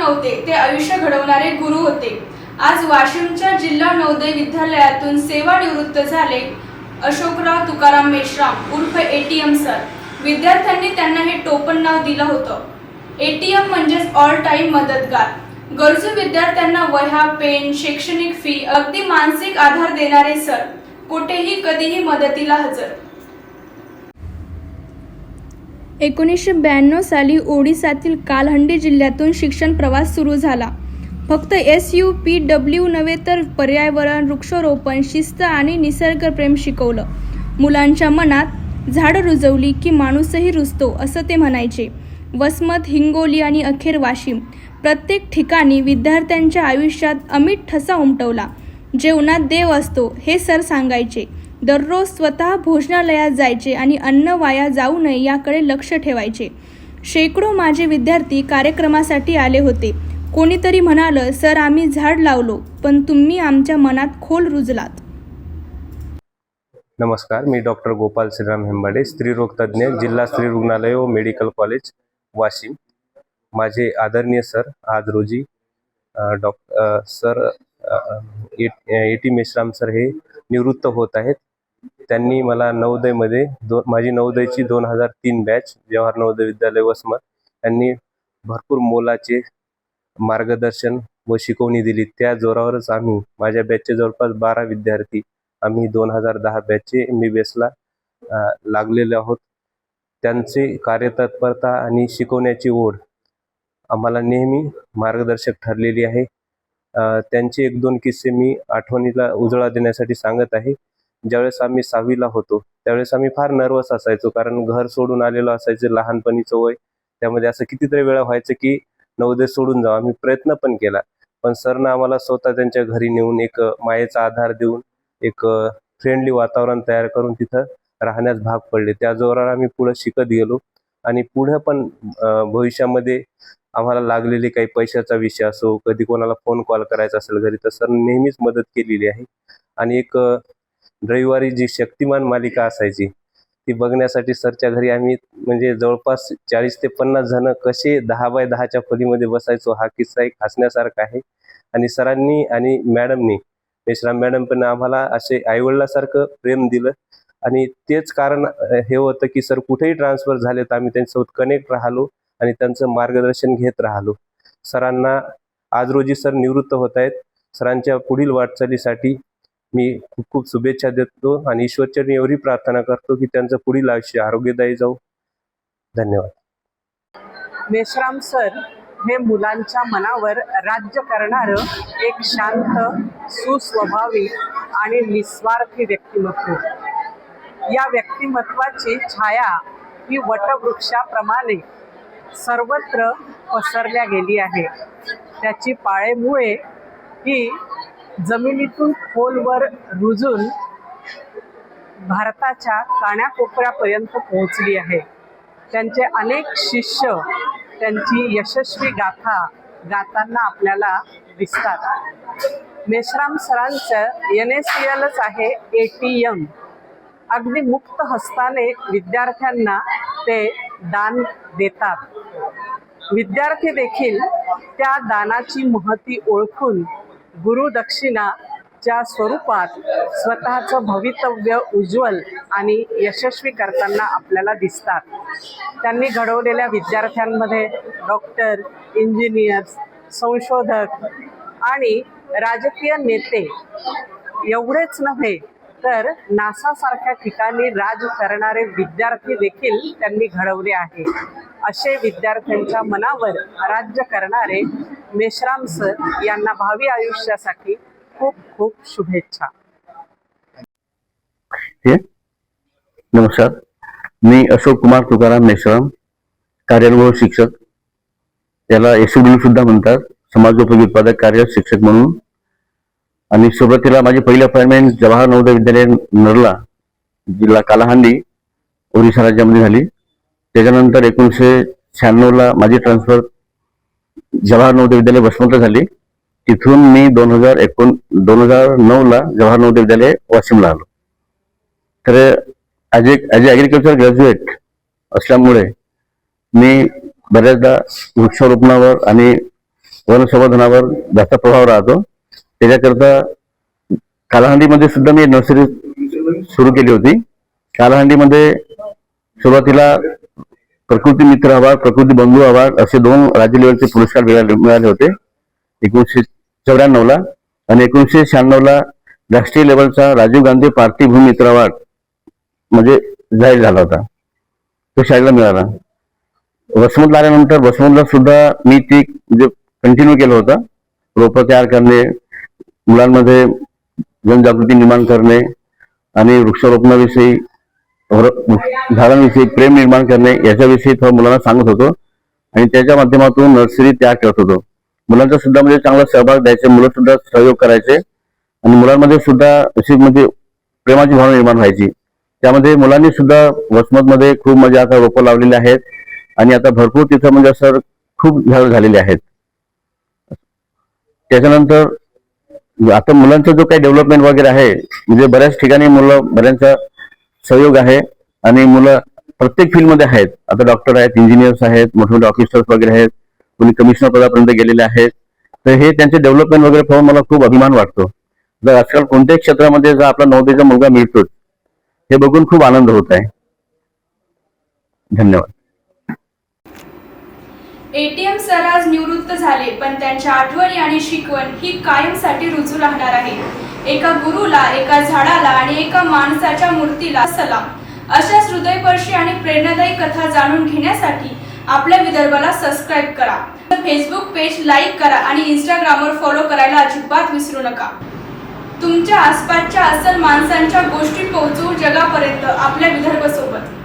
नव्हते. ते आयुष्य घडवणारे गुरु होते. आज वाशिमच्या जिल्हा नवोदय विद्यालयातून सेवानिवृत्त झाले अशोकराव तुकाराम मेश्राम उर्फ एटीएम सर विद्यार्थ्यांनी त्यांना हे टोपण नाव दिलं होतं. एटीएम म्हणजेच ऑल टाईम मदतगार. गरजू विद्यार्थ्यांना वह्या पेन शैक्षणिक फी अगदी मानसिक आधार देणारे सर कुठेही कधीही मदतीला हजर. एकोणीसशे ब्याण्णव साली ओडिसातील कालहंडी जिल्ह्यातून शिक्षण प्रवास सुरू झाला. फक्त एस यू पी डब्ल्यू नव्हे तर पर्यावरण वृक्षारोपण शिस्त आणि निसर्गप्रेम शिकवलं. मुलांच्या मनात झाडं रुजवली की माणूसही रुजतो असं ते म्हणायचे. वसमत हिंगोली आणि अखेर वाशिम. प्रत्येक ठिकाणी विद्यार्थ्यांच्या आयुष्यात अमित ठसा उमटवला. जेवणात देव असतो हे सर सांगायचे. दररोज स्वतः भोजनालयात जायचे आणि अन्न वाया जाऊ नये याकडे लक्ष ठेवायचे. शेकडो माझे विद्यार्थी कार्यक्रमासाठी आले होते. कोणीतरी म्हणालं सर आम्ही झाड लावलो पण तुम्ही आमच्या मनात खोल रुजलात. नमस्कार मी डॉक्टर गोपाल श्रीराम हेंबाडे स्त्रीरोग तज्ज्ञ जिल्हा स्त्री रुग्णालय व मेडिकल कॉलेज वाशिम. माझे आदरणीय सर आज रोजी doctor A sir A T Meshram sir हे निवृत्त होत आहेत. त्यांनी मला नवोदयमध्ये दो माझी नवोदयची दोन हजार तीन बॅच जवाहर नवोदय विद्यालय वसमत यांनी भरपूर मोलाचे मार्गदर्शन व शिकवणी दिली. त्या जोरावरच आम्ही माझ्या बॅचचे जवळपास बारा विद्यार्थी आम्ही दोन हजार दहा बॅचचे एम बी बी एसला लागलेले आहोत. त्यांचे कार्यतत्परता आणि शिकवण्याची ओढ आम्हाला नेहमी मार्गदर्शक ठरलेली आहे. त्यांचे एक दोन किस्से मी आठवणीला उजळा देण्यासाठी सांगत आहे. ज्यावेळेस आम्ही सहावीला होतो त्यावेळेस आम्ही फार नर्वस असायचो. कारण घर सोडून आलेलो असायचं लहानपणीचं वय. त्यामध्ये असं कितीतरी वेळा व्हायचं की नवोदय सोडून जाऊ. आम्ही प्रयत्न पण केला. पण सरनं आम्हाला स्वतः त्यांच्या घरी नेऊन एक मायेचा आधार देऊन एक फ्रेंडली वातावरण तयार करून तिथं राहण्यास भाग पडले. त्या जोरावर आम्ही पुढं शिकत गेलो. आणि पुढं पण भविष्यामध्ये आम्हाला लागलेले काही पैशाचा विषय असो कधी कोणाला फोन कॉल करायचा असेल घरी तर सर नेहमीच मदत केलेली आहे. आणि एक रविवारी जी शक्तिमान मालिका असायची ती बघण्यासाठी सरच्या घरी आम्ही म्हणजे जवळपास चाळीस ते पन्नास जण कसे दहा बाय दहाच्या खोलीमध्ये बसायचो हा किस्सा एक हसण्यासारखा आहे. आणि सरांनी आणि मॅडमनी मेश्राम मॅडम पण आम्हाला असे आईवडिलासारखं प्रेम दिलं. आणि तेच कारण हे होतं की सर कुठेही ट्रान्सफर झाले तर आम्ही त्यांच्यासोबत कनेक्ट राहिलो आणि त्यांचं मार्गदर्शन घेत राहिलो. सरांना आज रोजी सर निवृत्त होत आहेत. सरांच्या पुढील वाटचालीसाठी मी खूप खूप शुभेच्छा देतो आणि ईश्वरचरणी एवढी प्रार्थना करतो की त्यांचं पुढील आयुष्य आरोग्यदायी जाऊ. धन्यवाद. मेश्राम सर हे मुलांच्या मनावर राज्य करणारं एक शांत सुस्वभावी आणि निस्वार्थी व्यक्तिमत्व. या व्यक्तिमत्वाची छाया ही वटवृक्षाप्रमाणे सर्वत्र पसरल्या गेली आहे. त्याची पाळेमुळे ही जमिनीतून खोलवर रुजून भारताच्या काण्याकोपऱ्यापर्यंत पोहोचली आहे. त्यांचे अनेक शिष्य त्यांची यशस्वी गाथा गाताना आपल्याला दिसतात. मेश्राम सरांचं एन एस सी एलच आहे ए टी एम. अगदी मुक्त हस्ताने विद्यार्थ्यांना ते दान देतात. विद्यार्थी देखील त्या दानाची महती ओळखून गुरुदक्षिणाच्या स्वरूपात स्वतःचं भवितव्य उज्ज्वल आणि यशस्वी करताना आपल्याला दिसतात. त्यांनी घडवलेल्या विद्यार्थ्यांमध्ये डॉक्टर इंजिनियर्स संशोधक आणि राजकीय नेते एवढेच नव्हे तर नासासारख्या ठिकाणी राज करणारे विद्यार्थी देखील त्यांनी घडवले आहे. असे विद्यार्थ्यांच्या मनावर राज्य करणारे मेश्राम सर यांना भावी आयुष्यासाठी खूप खूप शुभेच्छा. नमस्कार. मी अशोक कुमार तुकाराम मेश्राम कार्यानुभव शिक्षक. त्याला एसडब्ल्यू सुद्धा म्हणतात समाजोपयोगी उत्पादक कार्य शिक्षक म्हणून. आणि सुरुवातीला माझी पहिली अपॉइंटमेंट जवाहर नवोदय विद्यालय नरला जिल्हा कालाहांडी ओरिसा राज्यामध्ये झाली. त्याच्यानंतर एकोणीसशे शहाण्णवला माझी ट्रान्सफर जवाहर नवोदय विद्यालय वसमंत झाली. तिथून मी दोन हजार एकोण दोन हजार नऊला जवाहर नवोदय विद्यालय वाशिमला आलो. तर as a as agriculture graduate असल्यामुळे मी बऱ्याचदा वृक्षारोपणावर आणि वनसंवर्धनावर जास्त प्रभाव राहतो. त्याच्याकरता कालाहांडीमध्ये सुद्धा मी नर्सरी सुरू केली होती. कालाहांडीमध्ये सुरुवातीला प्रकृती मित्र अवॉर्ड प्रकृती बंधू अवॉर्ड असे दोन राज्य लेवलचे पुरस्कार मिळाले मिळाले होते. एकोणीसशे चौऱ्याण्णव ला आणि एकोणीसशे शहाण्णव ला राष्ट्रीय लेवलचा राजीव गांधी पार्थिव मित्र अवॉर्ड म्हणजे जाहीर झाला होता. तो शाळेला मिळाला. वसमत आल्यानंतर वसमतला सुद्धा मी ती म्हणजे कंटिन्यू केलं होतं. रोपं तयार करणे मुलांमध्ये जनजागृती निर्माण करणे आणि वृक्षारोपणाविषयी झाडांविषयी प्रेम निर्माण करणे याच्याविषयी थोडं मुलांना सांगत होतो. आणि त्याच्या माध्यमातून नर्सरी तयार करत होतो. मुलांचा सुद्धा म्हणजे चांगला सहभाग द्यायचे मुलं सुद्धा सहयोग करायचे आणि मुलांमध्ये सुद्धा अशी म्हणजे प्रेमाची भावना निर्माण व्हायची. त्यामध्ये मुलांनी सुद्धा वसमतमध्ये खूप म्हणजे आता रोपं लावलेली आहेत आणि आता भरपूर तिथं म्हणजे सर खूप झाड झालेले आहेत. त्याच्यानंतर आता मुलांचा जो काही डेव्हलपमेंट वगैरे आहे म्हणजे बऱ्याच ठिकाणी मुलं बऱ्यांचा सहयोग आहे. आणि मुलं प्रत्येक फील्डमध्ये आहेत. आता डॉक्टर आहेत इंजिनियर्स आहेत मोठे मोठे ऑफिसर्स वगैरे आहेत. कोणी कमिशनर पदापर्यंत गेलेले आहेत. तर हे त्यांचे डेव्हलपमेंट वगैरे पाहून मला खूप अभिमान वाटतो. जर आजकाल कोणत्याही क्षेत्रामध्ये जर आपला नवदेचा मुलगा मिळतो हे बघून खूप आनंद होत आहे. धन्यवाद. एटीएम सराज निवृत्त झाले पण त्यांच्या आठवणी आणि शिकवण ही कायमसाठी रुजू राहणार आहे. एका गुरुला एका झाडाला आणि एका माणसाच्या मूर्तीला सलाम. अशाच हृदयपर्शी आणि प्रेरणादायी कथा जाणून घेण्यासाठी आपल्या विदर्भाला सबस्क्राईब करा. फेसबुक पेज लाईक करा आणि इंस्टाग्रामवर फॉलो करायला अजिबात विसरू नका. तुमच्या आसपासच्या असल माणसांच्या गोष्टी पोहोचवू जगापर्यंत आपल्या विदर्भ सोबत